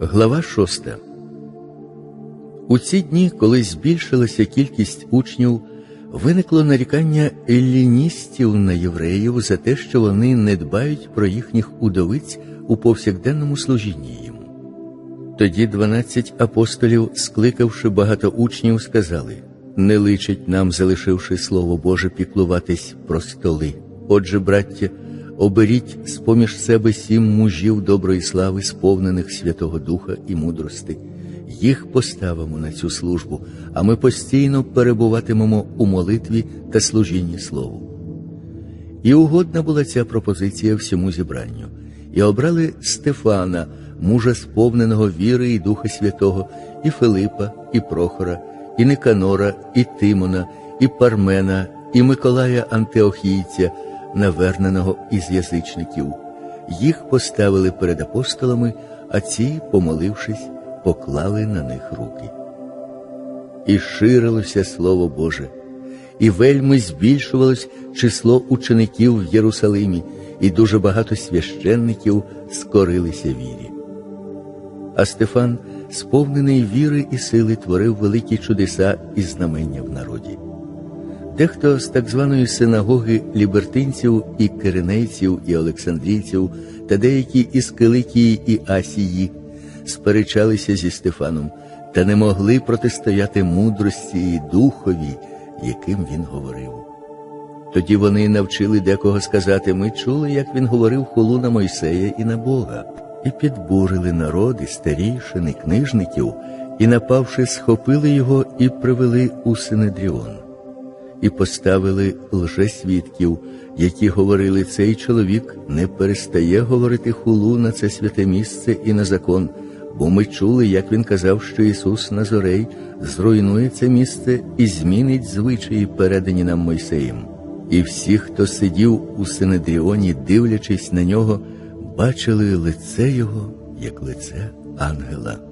Глава 6. У ці дні, коли збільшилася кількість учнів, виникло нарікання елліністів на євреїв за те, що вони не дбають про їхніх удовиць у повсякденному служінні їм. Тоді дванадцять апостолів, скликавши багато учнів, сказали: Не личить нам, залишивши слово Боже, піклуватись про столи. Отже, браття, оберіть з поміж себе сім мужів доброї слави, сповнених Святого Духа і мудрости. Їх поставимо на цю службу, а ми постійно перебуватимемо у молитві та служінні Слову. І угодна була ця пропозиція всьому зібранню, і обрали Стефана, мужа сповненого віри і Духа Святого, і Филипа, і Прохора, і Никанора, і Тимона, і Пармена, і Миколая Антиохійця, наверненого із язичників. Їх поставили перед апостолами, а ці, помолившись, поклали на них руки. І ширилося Слово Боже, і вельми збільшувалось число учеників в Єрусалимі, і дуже багато священників скорилися вірі. А Стефан, сповнений віри і сили, творив великі чудеса і знамення в народі. Дехто з так званої синагоги лібертинців і киринейців і олександрійців та деякі із Киликії і Асії сперечалися зі Стефаном та не могли протистояти мудрості і духові, яким він говорив. Тоді вони навчили декого сказати: ми чули, як він говорив хулу на Мойсея і на Бога, і підбурили народи, старійшини, книжників, і, напавши, схопили його і привели у Синедріон і поставили лжесвідків, які говорили, цей чоловік не перестає говорити хулу на це святе місце і на закон, бо ми чули, як він казав, що Ісус Назорей зруйнує це місце і змінить звичаї, передані нам Мойсеєм. І всі, хто сидів у Синедріоні, дивлячись на нього, бачили лице його, як лице ангела.